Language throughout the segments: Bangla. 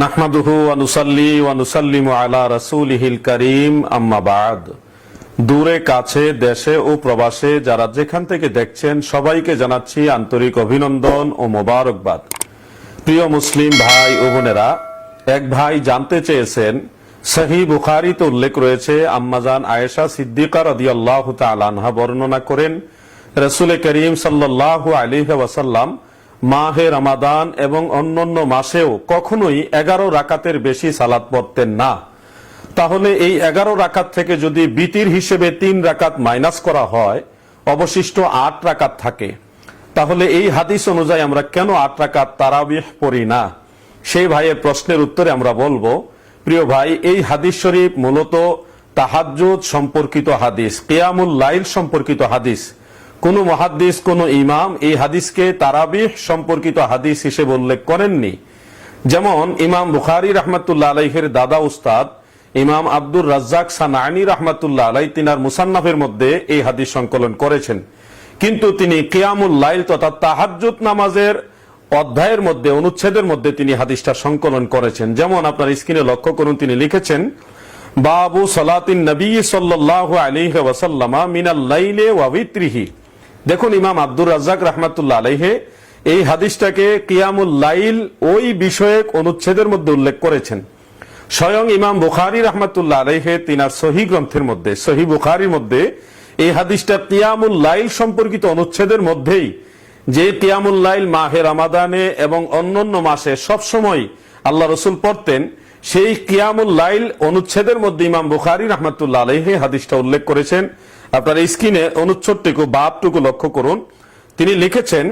নাহমাদুহু ওয়ানুসাল্লিমু আলা রাসূলিহিল করিম, আম্মা দূরে, কাছে, দেশে ও প্রবাসে যারা যেখান থেকে দেখছেন, সবাইকে জানাচ্ছি আন্তরিক অভিনন্দন ও মোবারকবাদ। প্রিয় মুসলিম ভাই ও বোনেরা, এক ভাই জানতে চেয়েছেন সহি বুখারিতে উল্লেখ রয়েছে আম্মাজান আয়েশা সিদ্দিকা রাদিয়াল্লাহু তাআলা আনহা বর্ণনা করেন, রাসূল করিম সাল্লাল্লাহু আলাইহি ওয়াসাল্লাম মাহে রমাদান এবং অন্যান্য মাসেও কখনোই এগারো রাকাতের বেশি সালাত পড়তেন না। তাহলে এই এগারো রাকাত থেকে যদি বিতির হিসেবে তিন রাকাত মাইনাস করা হয়, অবশিষ্ট আট রাকাত থাকে। তাহলে এই হাদিস অনুযায়ী আমরা কেন আট রাকাত তারাবিহ পড়ি না? সেই ভাইয়ের প্রশ্নের উত্তরে আমরা বলব, প্রিয় ভাই, এই হাদিস শরীফ মূলত তাহাজ্জুদ সম্পর্কিত হাদিস, কেয়ামুল লাইল সম্পর্কিত হাদিস। কোন মহাদ্দিস, কোন ইমাম এই হাদিসকে তারাবিহ সম্পর্কিত হাদিস হিসেবে উল্লেখ করেননি। যেমন ইমাম বুখারি রহমতুল্লাহ আলাইহের দাদা উস্তাদ ইমাম আব্দুর রাজ্জাক সানানি রহমতুল্লাহ আলাই তিনার মুসান্নাফের মধ্যে এই হাদিস সংকলন করেছেন। কিন্তু তিনি কিয়ামুল লাইল তথা তাহাজ্জুদ নামাজের অধ্যায়ের মধ্যে, অনুচ্ছেদের মধ্যে তিনি হাদিসটা সংকলন করেছেন। যেমন আপনার স্ক্রিনে লক্ষ্য করুন, তিনি লিখেছেন, বাবু সলাতিন নবী সাল্লাল্লাহু আলাইহি ওয়াসাল্লামা মিনাল লাইলে দেখুন, ইমাম আব্দুর রাজ্জাক রহমাতুল্লাহ আলাইহে এই হাদিসটাকে কিয়ামুল লাইল ওই বিষয়ক অনুচ্ছেদের মধ্যে উল্লেখ করেছেন। স্বয়ং ইমাম বুখারি রহমাতুল্লাহ আলাইহে তিনার সহি গ্রন্থের মধ্যে, সহি বুখারির মধ্যে এই হাদিসটা কিয়ামুল লাইল সম্পর্কিত অনুচ্ছেদের মধ্যেই যে কিয়ামুল লাইল মাহে রামাদানে এবং অন্যান্য মাসে সবসময় আল্লাহ রসুল পড়তেন সেই কিয়ামুল লাইল অনুচ্ছেদের মধ্যে ইমাম বুখারি রহমাতুল্লাহ আলাইহে হাদিসটা উল্লেখ করেছেন। আপনার স্ক্রিনে অনুচ্ছেদটুকু বাপটুকু লক্ষ্য করুন। তিনি লিখেছেন,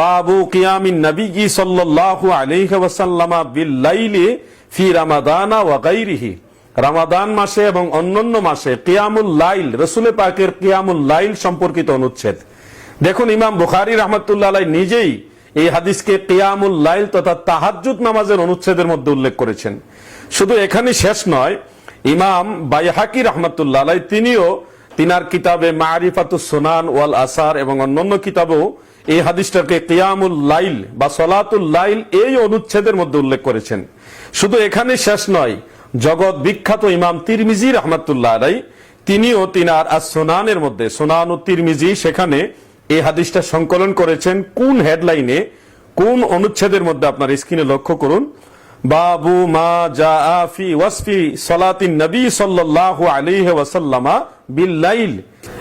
বাবু কিয়ামিন নবীজি সাল্লাল্লাহু আলাইহি ওয়াসাল্লামা বিল লাইলি ফি রামাদানা ওয়া গায়রিহি রামাদান মাসে এবং অন্যান্য মাসে কিয়ামুল লাইল রসুলের পাকের কিয়ামুল লাইল সম্পর্কিত অনুচ্ছেদ। দেখুন, ইমাম বুখারী রহমতুল্লাহ আলাই নিজেই এই হাদিসকে কিয়ামুল লাইল তথা তাহাজ্জুদ নামাজের অনুচ্ছেদের মধ্যে উল্লেখ করেছেন। শুধু এখানে শেষ নয়, ইমাম বাইহাকি রহমতুল্লাহ আলাই তিনিও তিনার কিতাবে মারিফাতুস সোনান ওয়াল আসার এবং অন্যান্য কিতাবেও এই হাদিসটাকে কিয়ামুল লাইল বা সলাতুল লাইল এই অনুচ্ছেদের মধ্যে উল্লেখ করেছেন। শুধু এখানে শেষ নয়, জগৎ বিখ্যাত ইমাম তিরমিজি রহমতুল্লাহ আলাই তিনিও তিনার আর সোনানের মধ্যে, সোনান ও তিরমিজি সেখানে এই হাদিসটা সংকলন করেছেন কোন হেডলাইনে, কোন অনুচ্ছেদের মধ্যে আপনার স্ক্রিনে লক্ষ্য করুন। বাবু মা জা ফি ওয়াসফি সলাতিন নবী সাল্লাল্লাহু আলাইহি ওয়াসাল্লামা বিল লাইল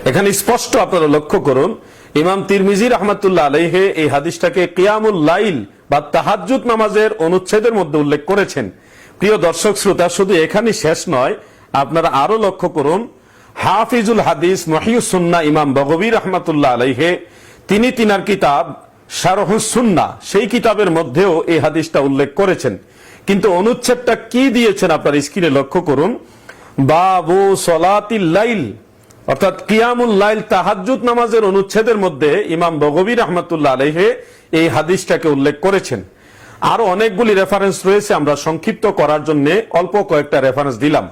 এখানে স্পষ্ট আপনারা লক্ষ্য করুন, ইমাম তিরমিজি রহমাতুল্লাহ আলাইহে এই হাদিসটাকে কিয়ামুল লাইল বা তাহাজ্জুদ নামাজের অনুচ্ছেদের মধ্যে উল্লেখ করেছেন। প্রিয় দর্শক শ্রোতা, শুধু এখানে শেষ নয়, আপনারা আরও লক্ষ্য করুন হাফিজুল হাদিস মহিউসুন্না ইমাম বগবী রহমাতুল্লাহ আলাইহে, তিনি তিনার কিতাব শারহুসুন্না সেই কিতাবের মধ্যেও এই হাদিসটা উল্লেখ করেছেন। কিন্তু অনুচ্ছেদটা কি দিয়েছেন আপনার স্ক্রিনে লক্ষ্য করুন। বাবু লাইল, অর্থাৎ কিয়ামুল লাইল তাহাজ্জুদ নামাজের অনুচ্ছেদের মধ্যে ইমাম বগবী রহমতুল্লাহ আলহে এই হাদিসটাকে উল্লেখ করেছেন। আরও অনেকগুলি রেফারেন্স রয়েছে, আমরা সংক্ষিপ্ত করার জন্য অল্প কয়েকটা রেফারেন্স দিলাম।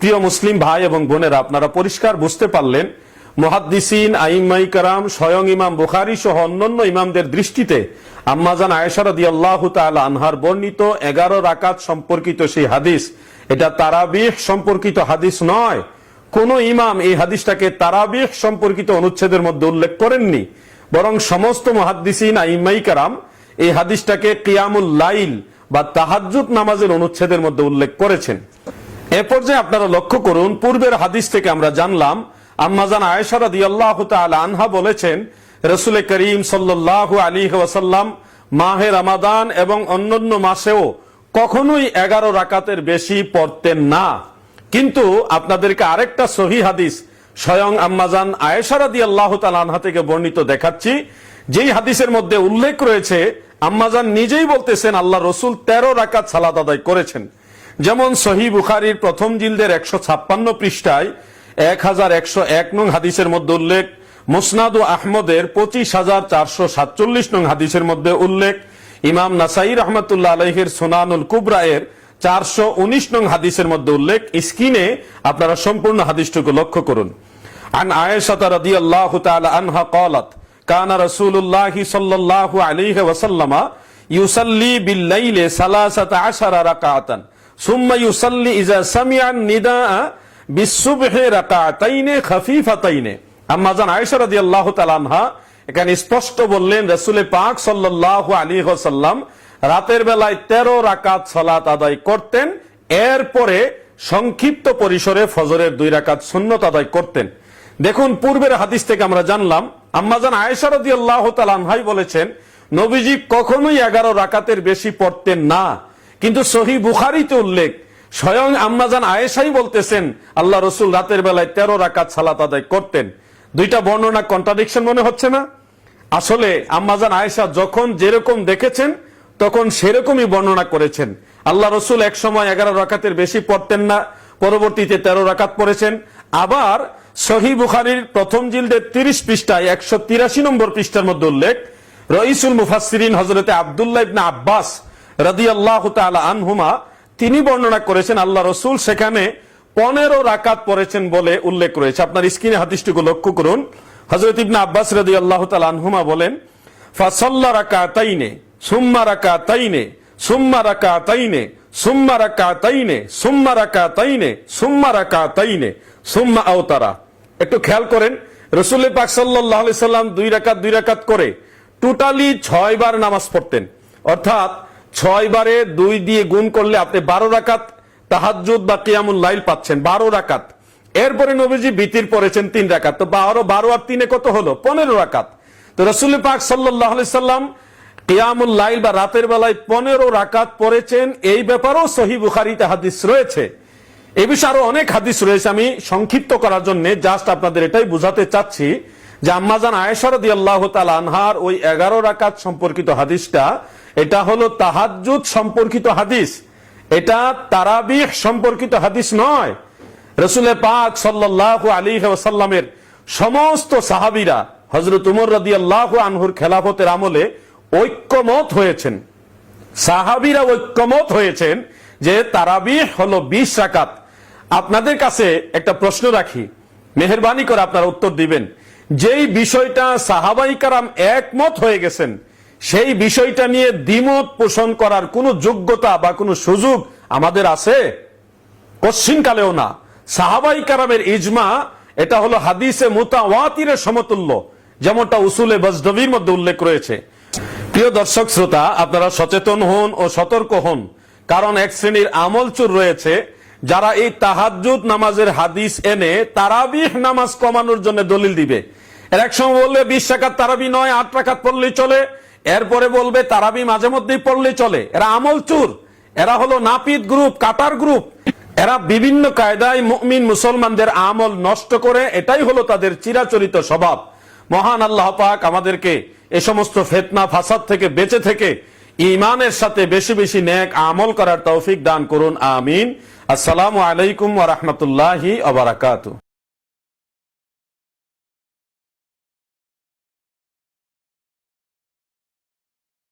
প্রিয় মুসলিম ভাই এবং বোনেরা, আপনারা পরিষ্কার বুঝতে পারলেন, মহাদ্দিসিন, আইমাই কারাম, স্বয়ং ইমাম বুখারি সহ অন্যান্য ইমামদের দৃষ্টিতে আম্মাজান আয়েশারদি আল্লাহ আনহার বর্ণিত এগারো রাকাত সম্পর্কিত সেই হাদিস, এটা তারাবিহ সম্পর্কিত হাদিস নয়। কোন ইমাম এই হাদিসটাকে তারাবিহ সম্পর্কিত অনুচ্ছেদের মধ্যে উল্লেখ করেননি। বরং সমস্ত মহাদ্দিসিন, আইমাই কারাম এই হাদিসটাকে কিয়ামুল লাইল বা তাহাজ্জুদ নামাজের অনুচ্ছেদের মধ্যে উল্লেখ করেছেন। এ পর্যায়ে আপনারা লক্ষ্য করুন, পূর্বের হাদিস থেকে আমরা জানলাম আম্মাজান আয়েশারা দিয়াল্লাহ আনহা বলেছেন, রসুল করিম সাল্লাহ আলী ওয়াসাল্লাম মাহে রামাদান এবং অন্যান্য মাসেও কখনোই এগারো রাকাতের বেশি পড়তেন না। কিন্তু আপনাদেরকে আরেকটা সহি হাদিস স্বয়ং আম্মাজান আয়েশারা দিয়াল্লাহ আনহা থেকে বর্ণিত দেখাচ্ছি। যেই হাদিসের মধ্যে উল্লেখ রয়েছে আম্মাজান নিজেই বলতেছেন, আল্লাহ রসুল তেরো রাকাত সালাদ আদায় করেছেন। যেমন সহি বুখারির প্রথম জিলদের একশো ছাপ্পান্ন পৃষ্ঠায় এক হাজার একশো এক নং হাদিসের মধ্যে উল্লেখ মুসনাদ ও আহমদের পঁচিশ হাজার চারশো সাতচল্লিশ নং হাদিসের মধ্যে উল্লেখ ইমাম নাসাই রহমতুল্লাহ আলহের সোনানুল কুবরায়ের চারশো উনিশ নং হাদিসের মধ্যে উল্লেখ স্ক্রিনে আপনারা সম্পূর্ণ হাদিসটুকু লক্ষ্য করুন আন আয়েশাতা রাদিয়াল্লাহু তাআলা আনহা قالت كان رسول الله صلى الله عليه وسلم ইউসাল্লি বিল্লাইলে সালাসাতা আশারা রাকাতান সুম্মা ইউসাল্লি ইজা সামিআন নিদা বিসুবহে রাকাতাইনে খাফিফাতাইনে। আম্মা জান আয়েশা রাদিয়াল্লাহু তাআলা আনহা এখানে স্পষ্ট বললেন রাসূলে পাক সাল্লাল্লাহু আলাইহি ওয়াসাল্লাম রাতের বেলায় 13 রাকাত সালাত আদায় করতেন, এরপরে সংক্ষিপ্ত পরিসরে ফজরের দুই রাকাত সুন্নত আদায় করতেন। দেখুন, পূর্বের হাদিস থেকে আমরা জানলাম আম্মাজান আয়েশা রাদিয়াল্লাহু তাআলা আনহাই বলেছেন, নবীজি কখনোই এগারো রাকাতের বেশি পড়তেন না। কিন্তু সহি বুখারিতে উল্লেখ, স্বয়ং আম্মাজান আয়েশাই বলতেছেন, আল্লাহ রসুল রাতের বেলায় তেরো রাকাত সালাত আদায় করতেন। দুইটা বর্ণনা কন্ট্রাডিকশন মনে হচ্ছে না? আসলে আম্মাজান আয়েশা যখন যেরকম দেখেছেন, তখন সেরকমই বর্ণনা করেছেন। আল্লাহ রসুল এক সময় এগারো রাকাতের বেশি পড়তেন না, পরবর্তীতে তেরো রাকাত পড়েছেন। আবার সহি বুখারির প্রথম জিলদের তিরিশ পৃষ্ঠায় একশো তিরাশি নম্বর পৃষ্ঠার মধ্যে উল্লেখ, রইসুল মুফাসসিরিন হজরতে আবদুল্লাহ ইবনে আব্বাস রাদিয়াল্লাহু তাআলা আনহুমা, তিনি বর্ণনা করেছেন, আল্লাহ রসুল সেখানে পনেরো রাকাত পড়েছেন বলে উল্লেখ রয়েছে। আপনার স্ক্রিনে হাদিসটুকু লক্ষ্য করুন। হজরত ইবনে আব্বাস রাদিয়াল্লাহু তাআলা আনহুমা বলেন, ফাসাল্লা রাকাতাইনে, সুম্মা রাকাতাইনে সুম্মা রাকাতাইনে সুম্মা রাকাতাইনে সুম্মা রাকাতাইনে সুম্মা রাকাতাইনে, সুম্মা আওতারা। একটু খেয়াল করেন, রসুল পাক আলাইহি সাল্লাম দুই রাকাত দুই রাকাত করে টোটালি ছয় বার নামাজ পড়তেন। অর্থাৎ ছয় বারে দুই দিয়ে গুণ করলে আপনি বারো রাকাত, তাহাজ্জুদ বা কিয়ামুল লাইল পাচ্ছেন, বারো রাকাত। এরপরে নবীজি বিতির পড়েছেন তিন রাকাত। তো বারো বারো আর তিনে কত হলো? পনেরো রাকাত। তো রসুল পাক সাল্লাহ সাল্লাম কিয়ামুল লাইল বা রাতের বেলায় পনেরো রাকাত পড়েছেন। এই ব্যাপারেও সহি বুখারিতে হাদিস রয়েছে। এ বিষয়ে আরও অনেক হাদিস রয়েছে আমি সংক্ষিপ্ত করার জন্য। জাস্ট আপনাদের এটাই বুঝাতে চাচ্ছি যে আম্মাজান আয়েশার আল্লাহ আনহার ওই এগারো রাকাত সম্পর্কিত হাদিসটা এটা হলো তাহাজ্জুদ সম্পর্কিত হাদিস। এটা তারাবিহ সম্পর্কিত হাদিস নয়। রসুলের পাক সাল্লাহ আলী ওসাল্লামের সমস্ত সাহাবিরা হজরত উমর রাদি আল্লাহ আনহুর খেলাফতের আমলে ঐক্যমত হয়েছেন। সাহাবিরা ঐক্যমত হয়েছেন যে তারাবিহ হলো বিশ রাকাত। আপনাদের কাছে একটা প্রশ্ন রাখি। মেহরবানি করে আপনারা উত্তর দিবেন। যেই বিষয়টা সাহাবাই কারাম একমত হয়ে গেছেন সেই বিষয়টা নিয়ে দ্বিমত পোষণ করার কোনো যোগ্যতা বা কোনো সুযোগ আমাদের আছে? কশ্চিনকালেও না। সাহাবাই কারামের ইজমা, এটা হলো হাদিসে মুতাওয়াতিরের সমতুল্য, যেমনটা উসুলে বজদবির মধ্যে উল্লেখ রয়েছে। প্রিয় দর্শক শ্রোতা, আপনারা সচেতন হন ও সতর্ক হন, কারণ এক শ্রেণির আমলচুর রয়েছে। যারা এই তাহাজ্জুদ নামাজের হাদিস এনে তারাবিহ নামাজ কমানোর জন্য দলিল দিবে। এর এক সময় বললে বিশ টাকার তারাবি নয়, আট টাকাত পড়লেই চলে। এরপরে বলবে, তারাবি মাঝে মধ্যেই পড়লেই চলে। এরা আমলচুর এরা হলো নাপিত গ্রুপ, কাটার গ্রুপ। এরা বিভিন্ন কায়দায় মুমিন মুসলমানদের আমল নষ্ট করে, এটাই হলো তাদের চিরাচরিত স্বভাব। মহান আল্লাহ পাক আমাদেরকে এ সমস্ত ফেতনা, ফাসাদ থেকে বেঁচে থেকে ইমানের সাথে বেশি বেশি ন্যাক আমল করার তৌফিক দান করুন, আমিন। আসসালামু আলাইকুম ওয়া রাহমাতুল্লাহি